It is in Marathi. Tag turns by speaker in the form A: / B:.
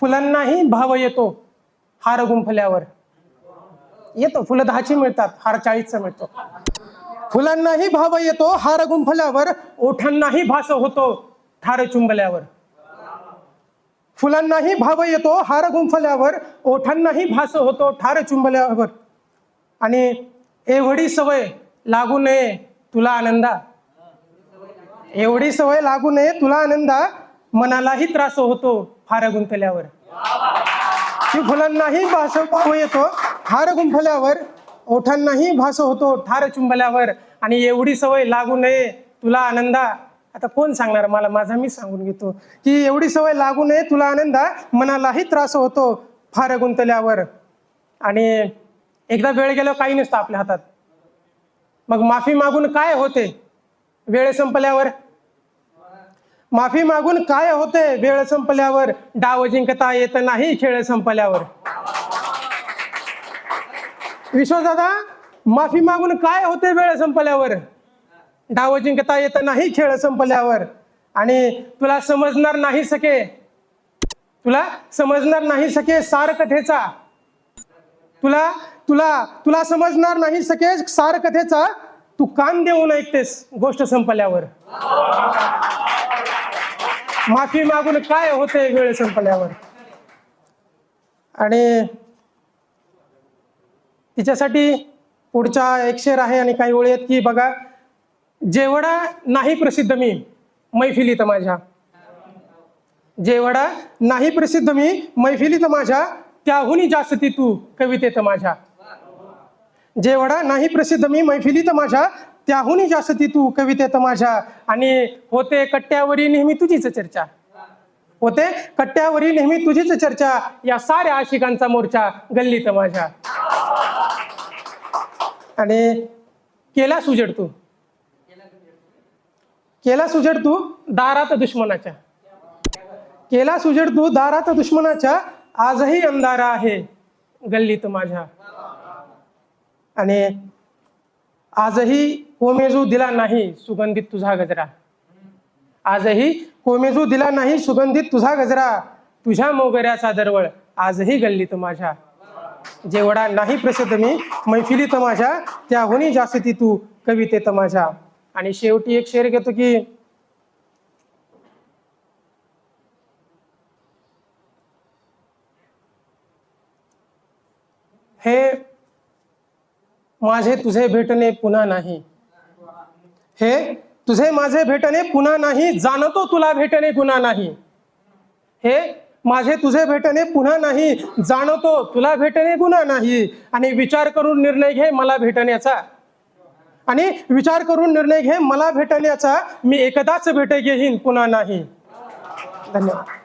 A: फुलांनाही भाव येतो हार गुंफल्यावर. येतो फुलं दहाची मिळतात हार चाळीसचा मिळतो. फुलांनाही भाव येतो हार गुंफल्यावर ओठांनाही भास होतो ठार चुंबल्यावर. फुलांनाही भाव येतो हार गुंफल्यावर ओठांनाही भास होतो ठार चुंबल्यावर. आणि एवढी सवय लागू नये तुला आनंदा. एवढी सवय लागू नये तुला आनंदा मनालाही त्रास होतो. फार गुंफल्यावर. की फुलांनाही भास भाव येतो. हार गुंफल्यावर ओठांनाही भास होतो ठार चुंबल्यावर. आणि एवढी सवय लागू नये. तुला आनंदा. आता कोण सांगणार मला? माझा मी सांगून घेतो. की एवढी सवय लागू नये तुला आनंदा. मनालाही त्रास होतो फार गुंतल्यावर आणि एकदा वेळ गेल्यावर काही नसतं आपल्या हातात. मग माफी मागून काय होते? वेळ संपल्यावर माफी मागून काय होते वेळ संपल्यावर. डाव जिंकता येत नाही खेळ संपल्यावर. विश्वदादा माफी मागून काय होते वेळ संपल्यावर? डाव जिंकता येत नाही खेळ संपल्यावर. आणि तुला समजणार नाही सके. तुला समजणार नाही सके सार कथेचा तुला तुला तुला समजणार नाही सके सार कथेचा तू कान देऊन ऐकतेस गोष्ट संपल्यावर. माफी मागून काय होते वेळ संपल्यावर? आणि तिच्यासाठी पुढचा एक शेर आहे आणि काही ओळी आहेत की बघा जेवढा नाही प्रसिद्ध मी मैफिलीत माझ्या. जेवढा नाही प्रसिद्ध मी मैफिलीत माझ्या त्याहूनही जास्त ती तू कवितेत माझ्या. जेवढा नाही प्रसिद्ध मी मैफिलीत माझ्या त्याहून जास्त तू कवितेत माझ्या. आणि होते कट्ट्यावरी नेहमी तुझीच चर्चा. होते कट्ट्यावरी नेहमी तुझीच चर्चा. या साऱ्या आशिकांचा मोर्चा गल्लीत माझ्या. आणि केला सुजड तू. केला सुजड तू दारात दुश्मनाच्या. केला सुजड तू दारात दुश्मनाच्या. आजही अंधारा आहे गल्लीत माझ्या. आणि आजही कोमेजू दिला नाही सुगंधित तुझा गजरा. आजही कोमेजू दिला नाही सुगंधित तुझा गजरा. तुझ्या मोगऱ्याचा दरवळ आजही गल्लीत माझ्या. जेवढा नाही प्रसिद्ध मी मैफिलीत माझ्या त्याहूनही जास्त ती तू कवितेत माझ्या. आणि शेवटी एक शेर घेतो की हे माझे तुझे भेटणे पुन्हा नाही. हे तुझे माझे भेटणे पुन्हा नाही जाणतो तुला भेटणे पुन्हा नाही. हे माझे तुझे भेटणे पुन्हा नाही जाणतो तुला भेटणे गुन्हा नाही. आणि विचार करून निर्णय घे मला भेटण्याचा. आणि विचार करून निर्णय घे मला भेटण्याचा. मी एकदाच भेट घेईन पुन्हा नाही. धन्यवाद.